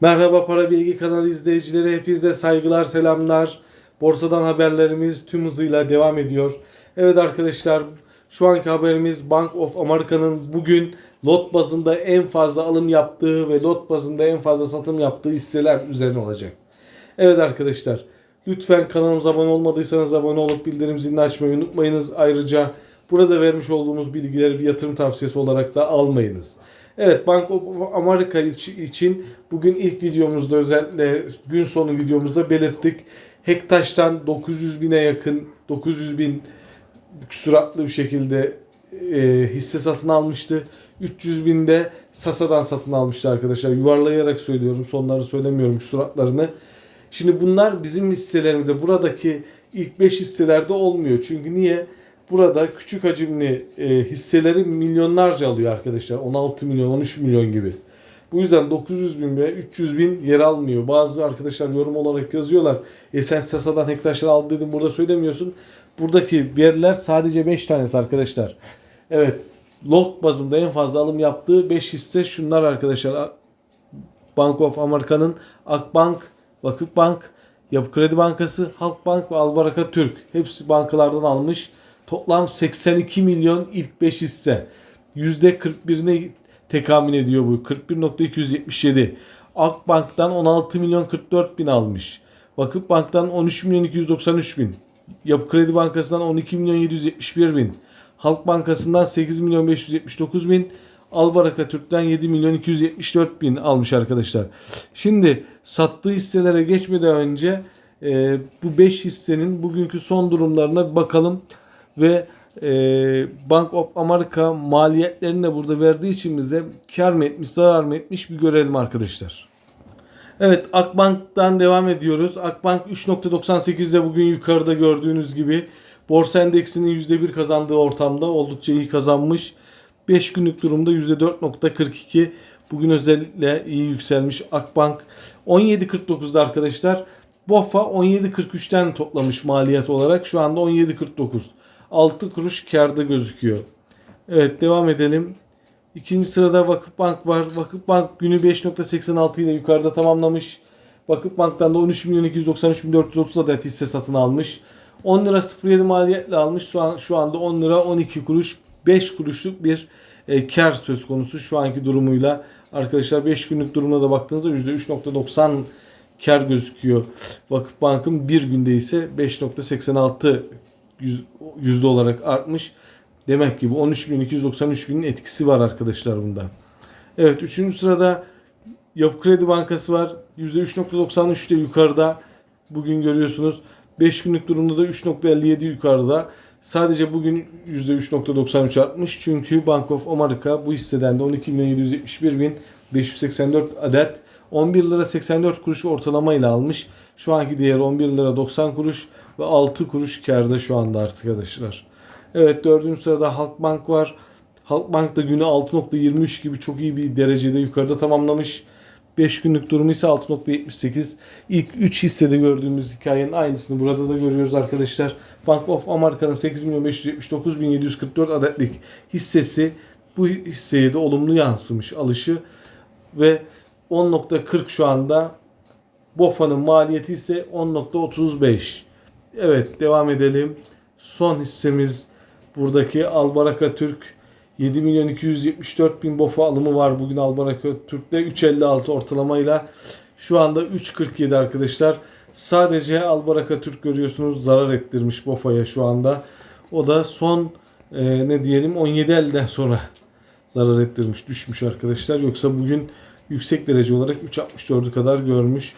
Merhaba Para Bilgi kanalı izleyicileri hepinize saygılar selamlar. Borsadan haberlerimiz tüm hızıyla devam ediyor. Evet arkadaşlar şu anki haberimiz Bank of America'nın bugün lot bazında en fazla alım yaptığı ve lot bazında en fazla satım yaptığı hisseler üzerine olacak. Evet arkadaşlar lütfen kanalımıza abone olmadıysanız abone olup bildirim zilini açmayı unutmayınız. Ayrıca burada vermiş olduğumuz bilgileri bir yatırım tavsiyesi olarak da almayınız. Evet Bank of America iç- için bugün ilk videomuzda özellikle gün sonu videomuzda belirttik. Hektaş'tan 900 bine yakın 900 bin süratli bir şekilde e, hisse satın almıştı. 300 binde Sasa'dan satın almıştı arkadaşlar. Yuvarlayarak söylüyorum. Sonları söylemiyorum süratlarını. Şimdi bunlar bizim hisselerimizde buradaki ilk 5 hisselerde olmuyor. Çünkü niye? Burada küçük hacimli e, hisseleri milyonlarca alıyor arkadaşlar. 16 milyon, 13 milyon gibi. Bu yüzden 900 bin ve 300 bin yer almıyor. Bazı arkadaşlar yorum olarak yazıyorlar. E sen Sasa'dan hektaşlar aldı dedim burada söylemiyorsun. Buradaki yerler sadece 5 tanesi arkadaşlar. Evet. Lot bazında en fazla alım yaptığı 5 hisse şunlar arkadaşlar. Bank of America'nın Akbank, Vakıfbank, Yapı Kredi Bankası, Halkbank ve Albaraka Türk. Hepsi bankalardan almış. Toplam 82 milyon ilk 5 hisse. %41'ine tekamül ediyor bu. 41.277. Akbank'tan 16 milyon 44 bin almış. Vakıfbank'tan 13 milyon 293 bin. Yapı Kredi Bankası'ndan 12 milyon 771 bin. Halk Bankası'ndan 8 milyon 579 bin. Albaraka Türk'ten 7 milyon 274 bin almış arkadaşlar. Şimdi sattığı hisselere geçmeden önce e, bu 5 hissenin bugünkü son durumlarına bir bakalım ve e, Bank of America maliyetlerini de burada verdiği için bize kar mı etmiş zarar mı etmiş bir görelim arkadaşlar. Evet Akbank'tan devam ediyoruz. Akbank 3.98'de bugün yukarıda gördüğünüz gibi borsa endeksinin %1 kazandığı ortamda oldukça iyi kazanmış. 5 günlük durumda %4.42. Bugün özellikle iyi yükselmiş Akbank. 17.49'da arkadaşlar. BOFA 17.43'ten toplamış maliyet olarak. Şu anda 17.49. 6 kuruş karda gözüküyor. Evet devam edelim. İkinci sırada Vakıfbank var. Vakıfbank günü 5.86 ile yukarıda tamamlamış. Vakıfbank'tan da 13 milyon 293 bin 430 adet hisse satın almış. 10 lira 07 maliyetle almış. Şu, an, şu anda 10 lira 12 kuruş 5 kuruşluk bir e, kar söz konusu şu anki durumuyla. Arkadaşlar 5 günlük durumuna da baktığınızda %3.90 kar gözüküyor. Vakıfbank'ın bir günde ise 5.86 yüz- yüzde olarak artmış. Demek ki bu 13.293 günün etkisi var arkadaşlar bunda. Evet 3. sırada Yapı Kredi Bankası var. %3.93'te yukarıda. Bugün görüyorsunuz. 5 günlük durumda da 3.57 yukarıda. Sadece bugün %3.93 artmış. Çünkü Bank of America bu hisseden de 12.771.584 adet 11 lira 84 kuruş ortalama ile almış. Şu anki değeri 11 lira 90 kuruş ve 6 kuruş karda şu anda arkadaşlar. Evet dördüncü sırada Halkbank var. Halkbank da günü 6.23 gibi çok iyi bir derecede yukarıda tamamlamış. 5 günlük durumu ise 6.78. İlk 3 hissede gördüğümüz hikayenin aynısını burada da görüyoruz arkadaşlar. Bank of America'nın 8 milyon 579 bin 744 adetlik hissesi bu hisseye de olumlu yansımış alışı ve 10.40 şu anda BOFA'nın maliyeti ise 10.35. Evet devam edelim. Son hissemiz buradaki Albaraka Türk 7 milyon 274 bin BOFA alımı var bugün Albaraka Türk'te 3.56 ortalamayla şu anda 3.47 arkadaşlar. Sadece Albaraka Türk görüyorsunuz zarar ettirmiş BOFA'ya şu anda. O da son e, ne diyelim 17.50'den sonra zarar ettirmiş düşmüş arkadaşlar. Yoksa bugün yüksek derece olarak 3.64'ü kadar görmüş.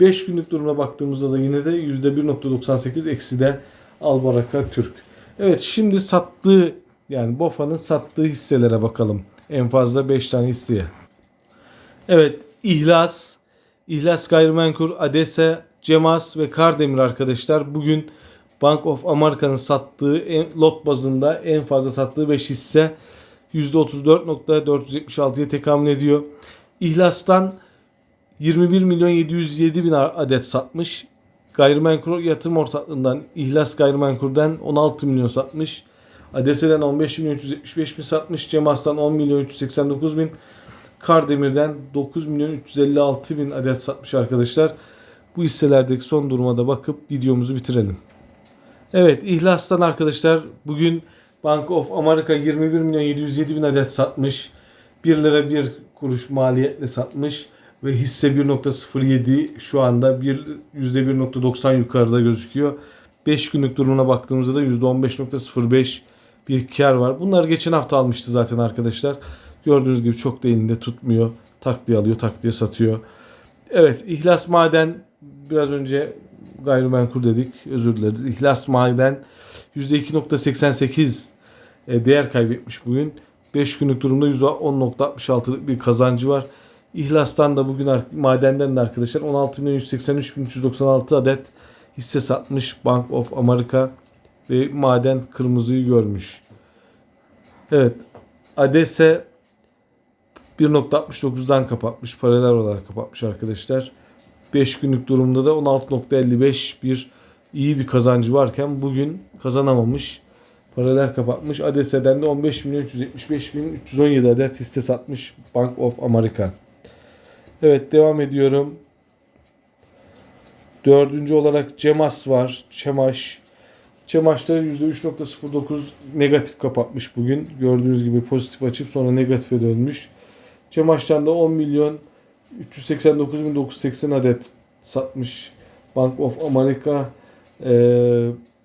5 günlük durumuna baktığımızda da yine de %1.98 eksi de Albaraka Türk. Evet şimdi sattığı yani BOFA'nın sattığı hisselere bakalım. En fazla 5 tane hisseye. Evet İhlas, İhlas Gayrimenkul, Adese, Cemas ve Kardemir arkadaşlar bugün Bank of America'nın sattığı en, lot bazında en fazla sattığı 5 hisse %34.476'ya tekamül ediyor. İhlas'tan 21 milyon 707 bin adet satmış. Gayrimenkul yatırım ortaklığından İhlas Gayrimenkul'den 16 milyon satmış. Adese'den 15 milyon 375 bin satmış. Cemas'tan 10 milyon 389 bin. Kardemir'den 9 milyon 356 bin adet satmış arkadaşlar. Bu hisselerdeki son duruma da bakıp videomuzu bitirelim. Evet İhlas'tan arkadaşlar bugün Bank of America 21 milyon 707 bin adet satmış. 1 lira 1 kuruş maliyetle satmış ve hisse 1.07 şu anda bir %1.90 yukarıda gözüküyor. 5 günlük durumuna baktığımızda da %15.05 bir kar var. Bunlar geçen hafta almıştı zaten arkadaşlar. Gördüğünüz gibi çok da elinde tutmuyor. Tak diye alıyor, tak diye satıyor. Evet, İhlas Maden biraz önce gayrimenkul dedik. Özür dileriz. İhlas Maden %2.88 e, değer kaybetmiş bugün. 5 günlük durumda %10.66'lık bir kazancı var. İhlas'tan da bugün madenden de arkadaşlar 16.183.396 adet hisse satmış Bank of America ve maden kırmızıyı görmüş. Evet. ADESE 1.69'dan kapatmış. Paralel olarak kapatmış arkadaşlar. 5 günlük durumda da 16.55 bir iyi bir kazancı varken bugün kazanamamış. Paralel kapatmış. ADESE'den de 15 milyon 375 bin 317 adet hisse satmış Bank of America. Evet devam ediyorum. Dördüncü olarak Cemas var. Çemaş. Çemaş'ta %3.09 negatif kapatmış bugün. Gördüğünüz gibi pozitif açıp sonra negatife dönmüş. Çemaş'tan da 10 milyon 389 bin 980 adet satmış Bank of America.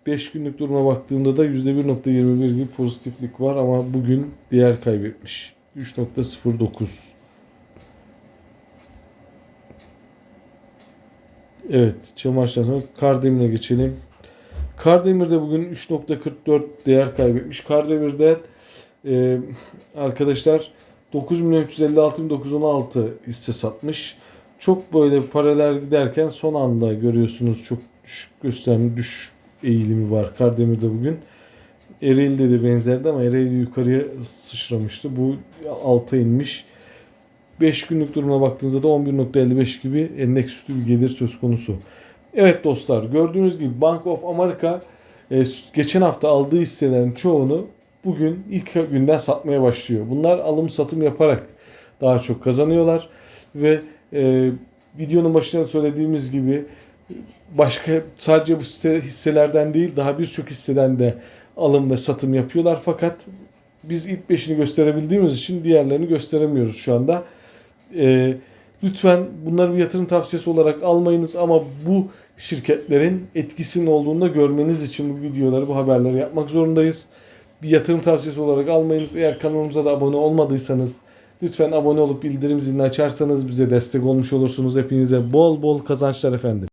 5 günlük duruma baktığımda da %1.21 bir pozitiflik var ama bugün değer kaybetmiş. 3.09 Evet, Çamaş'tan sonra Kardemir'e geçelim. Kardemir'de bugün 3.44 değer kaybetmiş. Kardemir'de e, arkadaşlar 9 milyon 356 bin 916 hisse satmış. Çok böyle paralel giderken son anda görüyorsunuz çok düşük gösterme, düş eğilimi var Kardemir'de bugün. Ereğli'de de benzerdi ama Ereğli yukarıya sıçramıştı. Bu alta inmiş. 5 günlük duruma baktığınızda da 11.55 gibi endeks üstü bir gelir söz konusu. Evet dostlar gördüğünüz gibi Bank of America e, geçen hafta aldığı hisselerin çoğunu bugün ilk günden satmaya başlıyor. Bunlar alım satım yaparak daha çok kazanıyorlar ve e, videonun başında söylediğimiz gibi başka sadece bu hisse- hisselerden değil daha birçok hisseden de alım ve satım yapıyorlar fakat biz ilk beşini gösterebildiğimiz için diğerlerini gösteremiyoruz şu anda. Ee, lütfen bunları bir yatırım tavsiyesi olarak almayınız ama bu şirketlerin etkisinin olduğunu da görmeniz için bu videoları, bu haberleri yapmak zorundayız. Bir yatırım tavsiyesi olarak almayınız. Eğer kanalımıza da abone olmadıysanız lütfen abone olup bildirim zilini açarsanız bize destek olmuş olursunuz. Hepinize bol bol kazançlar efendim.